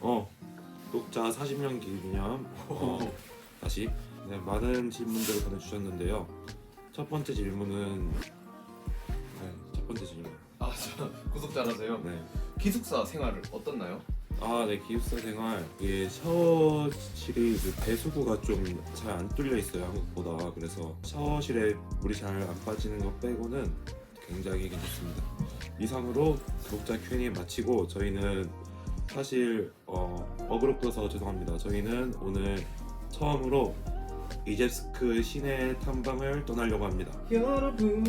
어 독자 40명 기념 어, 다시 네, 많은 질문들을 보내주셨는데요. 첫 번째 질문은 네, 첫 번째 질문. 아, 저 구독자라서요. 네. 기숙사 생활을 어떻나요? 아, 네, 기숙사 생활. 이게 샤워실이 그 배수구가 좀 잘 안 뚫려 있어요, 한국보다. 그래서 샤워실에 물이 잘 안 빠지는 것 빼고는 굉장히 괜찮습니다. 이상으로 독자 Q&A 마치고 저희는 사실 어, 어그로 끌어서 죄송합니다. 저희는 오늘 처음으로 이제스크 시내 탐방을 떠나려고 합니다. 여러분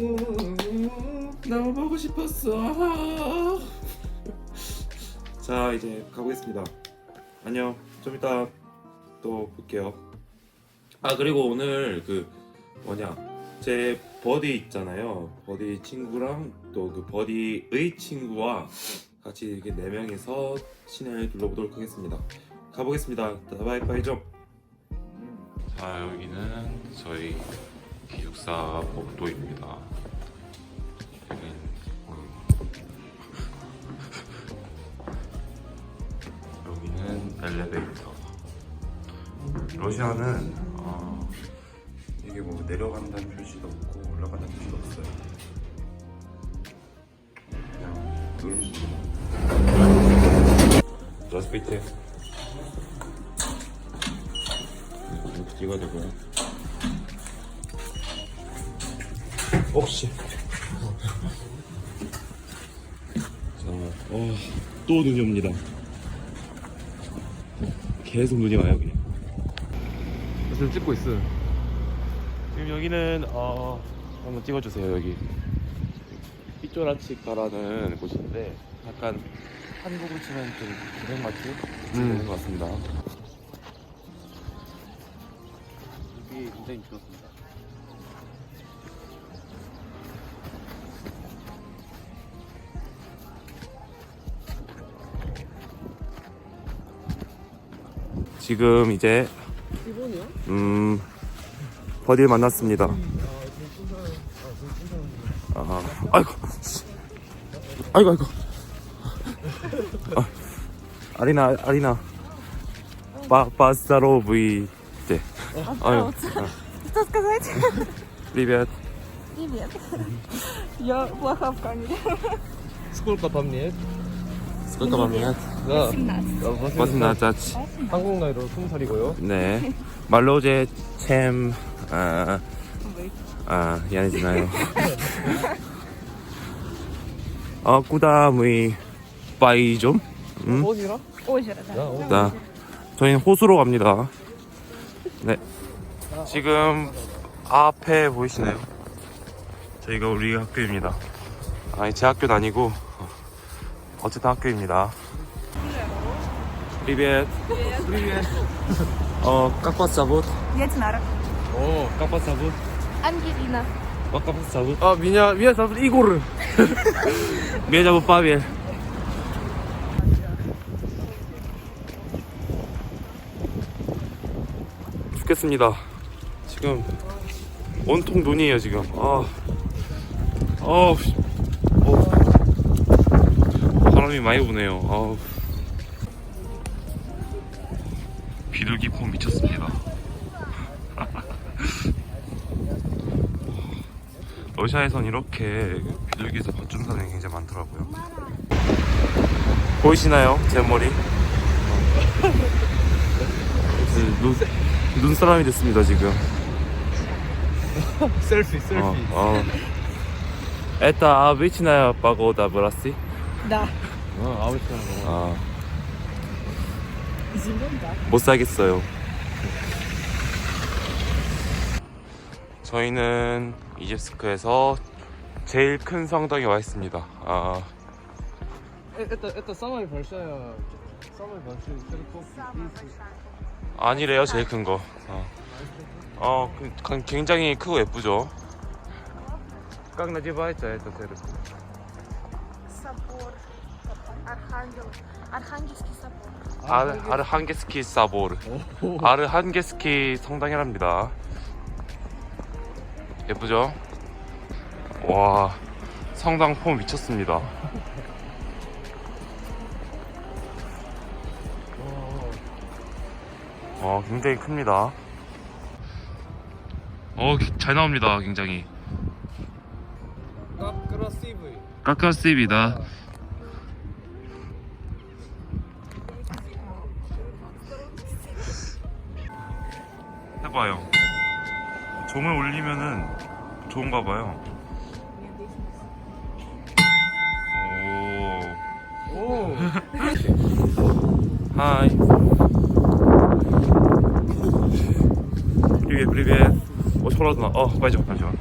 너무 보고 싶었어. 자 이제 가보겠습니다. 안녕. 좀 이따 또 볼게요. 아 그리고 오늘 그 뭐냐 제 버디 있잖아요. 버디 친구랑 또 그 버디의 친구와 같이 이렇게 네 명이서 시내를 둘러보도록 하겠습니다. 가보겠습니다. 바이바이 좀. 자 여기는 저희 기숙사 복도입니다. 여긴 여기는 엘리베이터. 러시아는 어, 이게 뭐 내려간다는 표시도 없고 올라간다는 표시도 없어요. 그냥 가서 밑에 이렇게 찍어야 되고요. 혹시. 자, 어, 또 눈이 옵니다. 계속 눈이 와요 그냥. 지금 찍고 있어. 지금 여기는 어, 한번 찍어주세요 여기. 삐쪼라치카라는 곳인데 약간 한국으로 치면 좀 대형마트 음. 되는 것 같습니다. 여기 굉장히 좋습니다. 지금 이제 음 버디를 만났습니다. 아, 아이고, 아이고, 아이고. 아, 아리나, 아리나. 바, 바스타로브이 때. 아유, Что сказать? привет. Привет. Я плоха в камере. 스쿨카 밤님. сколько вам лет? 나 17. 18. 한국 나이로 20살이고요. 네. 말로제 챔, 아, Вы. 아, я не знаю. 아, куда мы пойдем? 음? 어디 라? Озеро, да. 야, 어. 자, 저희는 호수로 갑니다. 네. 지금 앞에 보이시나요? 저희가 우리 학교입니다. 아니, 제 학교는 아니고, 어, 어쨌든 학교입니다. Привет. 프리웨. 어, как вас зовут? Я Динара. 오. Как вас зовут? Ангелина. 어, как вас зовут? 아, 미냐, 미냐 잡은 이고르. Меня зовут Павел. 죽겠습니다. 지금 온통 눈이에요 지금. 아, 아, 씨. 어. 바람이 많이 부네요. 아우. 비둘기풍 미쳤습니다. 러시아에선 이렇게 비둘기에서 밧줄 사는 게 굉장히 많더라고요. 보이시나요? 제 머리? 이제 눈, 눈사람이 됐습니다, 지금. 셀피, 셀피. 어, 어. Это обычная погода в России? Да. 어, 아버지랑 거. 아, Зимой, да. 못 살겠어요. 저희는 이집스크에서 제일 큰 성당에 와 있습니다. 아, Это, это самая большая, самая большая церковь. 아니래요, 제일 큰 거. 어, 어 그- 그- 굉장히 크고 예쁘죠. Как называется эта церковь? Собор. Архангел. Архангельский собор. 아르, 아르한게스키 사보르. 오. 아르한게스키 성당이랍니다. 예쁘죠? 와 성당 폼 미쳤습니다. 어 굉장히 큽니다. 어잘 나옵니다 굉장히. 까까스입니다. 해봐요. 종을 올리면은 좋은가 봐요. 오. 오. 하이. 어, 초라하다. 어, 빨리 잠시만.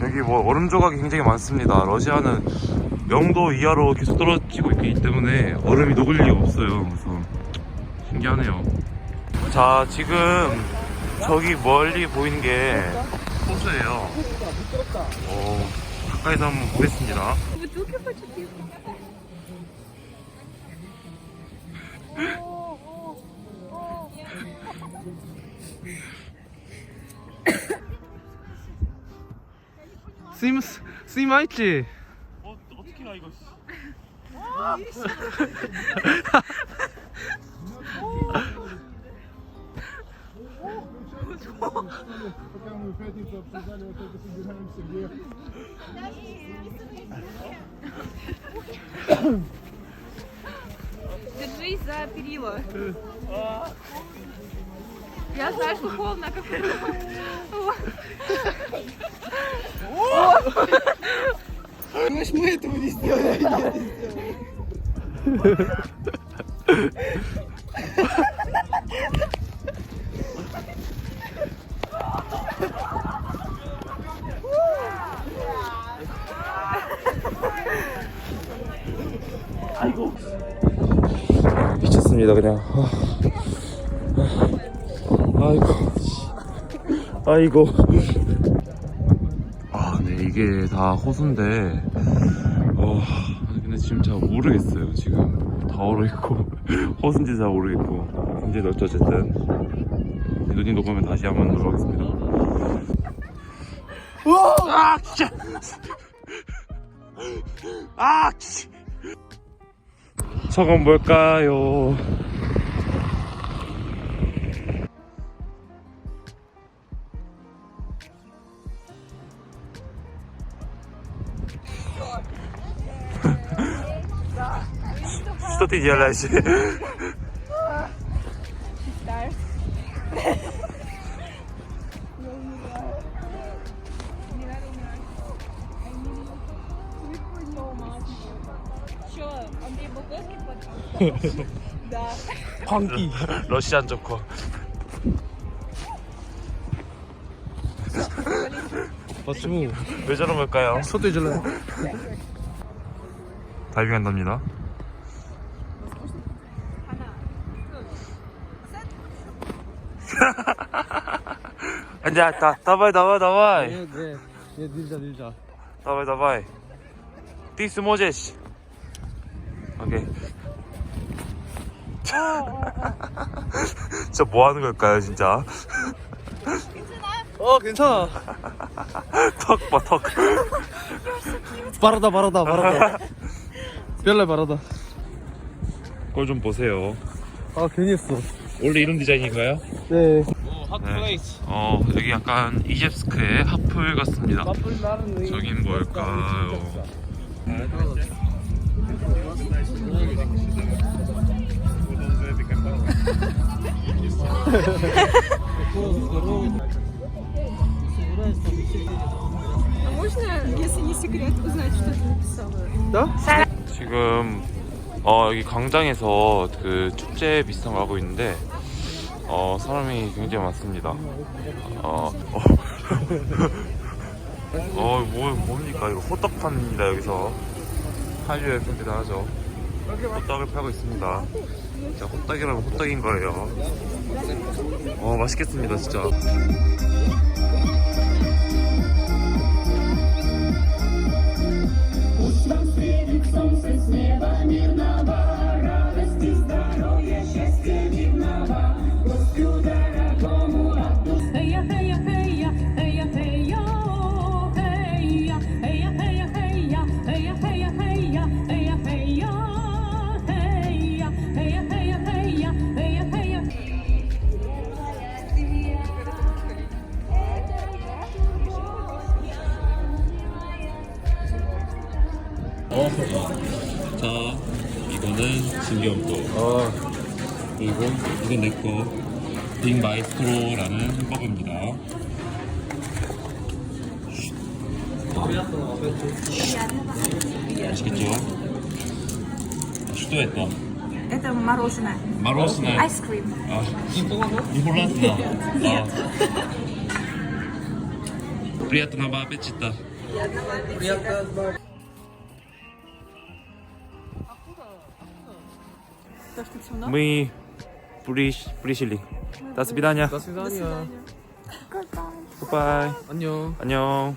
여기 뭐 얼음 조각이 굉장히 많습니다. 러시아는 0도 이하로 계속 떨어지고 있기 때문에 얼음이 녹을 리가 없어요. 그래서 신기하네요. 자, 지금 저기 멀리 보이는 게 호수예요. 오, 가까이서 한번 보겠습니다. 스임 스임아이치. 어, 어떻게 나 이거? Пока мы в пятницу обсуждали вот это, собираемся где. Держись за перила. Я знаю, что холодно, как 미쳤습니다 그냥 아이고. 아이고. 아 네 이게 다 호수인데 어 근데 지금 잘 모르겠어요 지금. 다 얼어있고. 호수인지 잘 모르겠고. 넓죠 어쨌든. 눈이 녹으면 다시 한번 들어가겠습니다. 아 진짜! 아 진짜! 저건 뭘까요? Что ты делаешь? Что, Андрей Буковский под... Да. 광기. 러시안 조커. Почему? 왜 저런 걸까요? Что ты делаешь? 다이빙 한답니다. 앉아, 다, давай, давай, давай. Нет, нет, нет, нельзя, нельзя. давай, давай. Ты сможешь. 오케이. 진짜 뭐 하는 걸까요, 진짜? 어, 괜찮아. 턱 봐, 턱. 바라다, 바라다, 바라다. 별날 바라다. 꼴 좀 보세요. 아, 괜히 했어. 원래 이런 디자인인가요? 네. 네. 어, 여기 약간 이집스크의 하플 같습니다. 저긴 뭘까요? А можно, если не секрет, узнать, что ты написала? Да? 지금 어, 여기 광장에서 그 축제 비슷한 거 하고 있는데 어, 사람이 굉장히 많습니다. 어, 어, 어 뭐, 뭡니까 이거 호떡 팝니다 여기서 한류에 그렇게 나하죠. 호떡을 팔고 있습니다. 진짜 호떡이라면 호떡인 거예요. 어 맛있겠습니다 진짜. 어. 자, 이거는 신기함도. 어. 그리고 이건 내 거. 빅 마이스트로라는 햄버거입니다. 맛있겠죠? 슈도했다. Это мороженое. 마로스네. Айскрим. 아, 이 몰랐나? 아. Приятного аппетита. Мы приш, пришли. До свидания. До свидания. Goodbye. 안녕. 안녕.